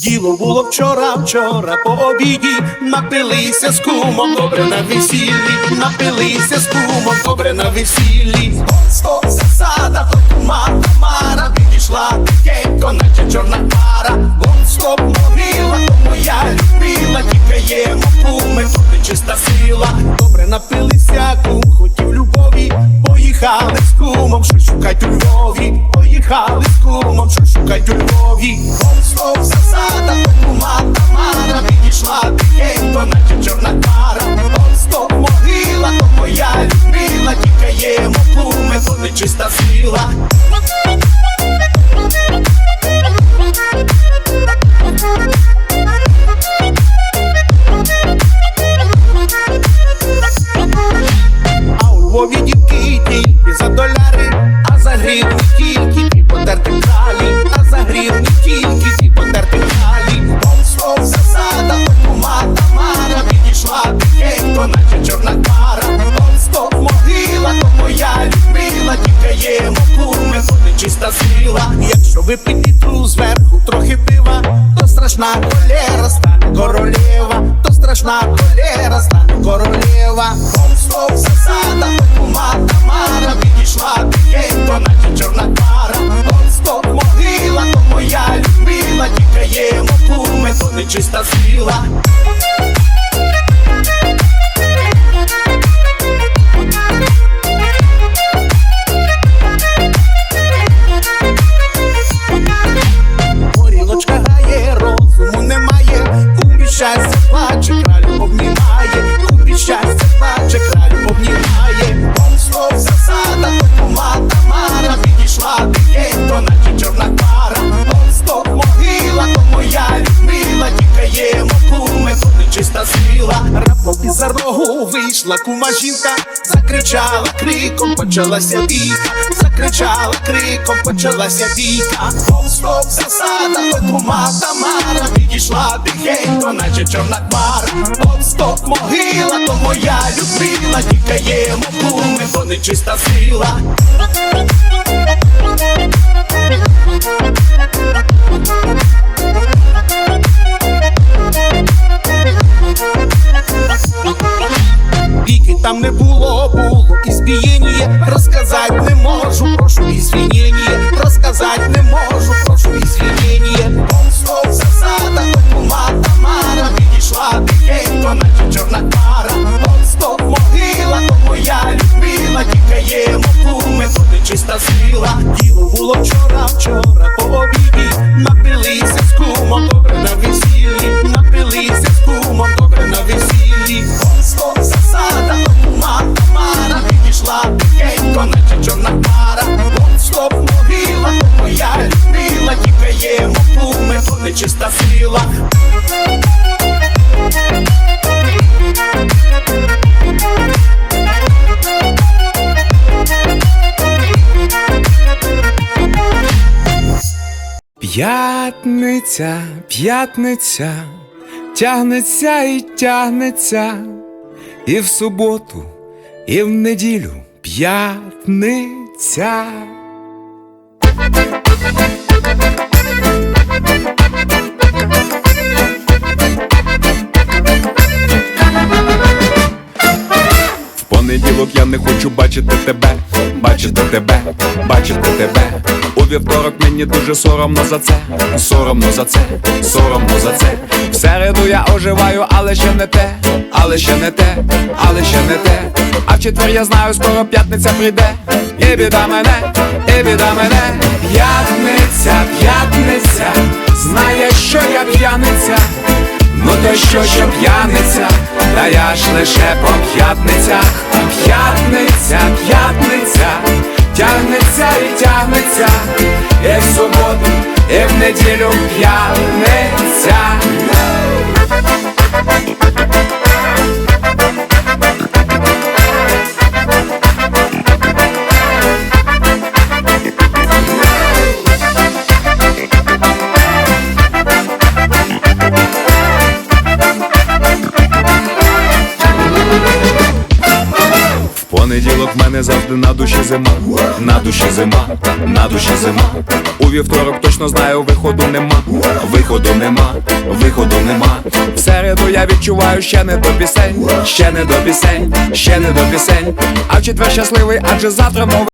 Діло було вчора, вчора по обіді, напилися з кумом, добре на весіллі, напилися з кумом, добре на весіллі. Стоп, засада, то кума Тамара, підійшла тихенько, наче чорна пара. Вон стоп, могила, то моя любила, тікаємо куми, то нечиста сила. Добре напилися, кум хотів любові, поїхали з кумом, що шукать у Львові, поїхали з кумом, що шукать у Львові. Вон стоп, випити ту зверху трохи пива, то страшна холера стане королева, то страшна холера стане королева. Вон стоп засада, кума Тамара підійшла тихенько, наче чорна кара, стоп могила, то моя любила, тікаємо куми, то нечиста сила. Вийшла кума закричала криком, почалася бійка, закричала криком, почалася бійка. Вон стоп засада, кума Тамара підійшла тихенько, наче чорна хмара. Вон стоп могила, то моя любила, тікаємо куми, бо нечиста сила. Там не було, було ізбієння Розказать не можу, прошу извинения. Розказать не можу, прошу Он стоп засада, то кума Тамара. Підійшла тихенько, наче чорна пара. Он стоп могила, то моя любила. Тікаємо куми, то нечиста сила Діло було вчора, вчора нечиста сила П'ятниця, п'ятниця, тягнеться і тягнеться, і в суботу, і в неділю п'ятниця. Понеділок я не хочу бачити тебе, бачити тебе, бачити тебе. У вівторок мені дуже соромно за це, соромно за це, соромно за це. В середу я оживаю, але ще не те, але ще не те, але ще не те. А в четвер я знаю, скоро п'ятниця прийде. І біда мене, і біда мене. П'ятниця, п'ятниця, знає, що я п'яниця. Ну то що, що п'яниця, та я ж лише по п'ятницях, п'ятниця, п'ятниця, тягнеться і тягнеться, і в суботу, і в неділю п'яниця. Понеділок в мене завжди на душі зима, на душі зима, на душі зима. У вівторок точно знаю, виходу нема, виходу нема, виходу нема. В середу я відчуваю ще не до пісень, ще не до пісень, ще не до пісень. А в четвер щасливий, адже завтра новий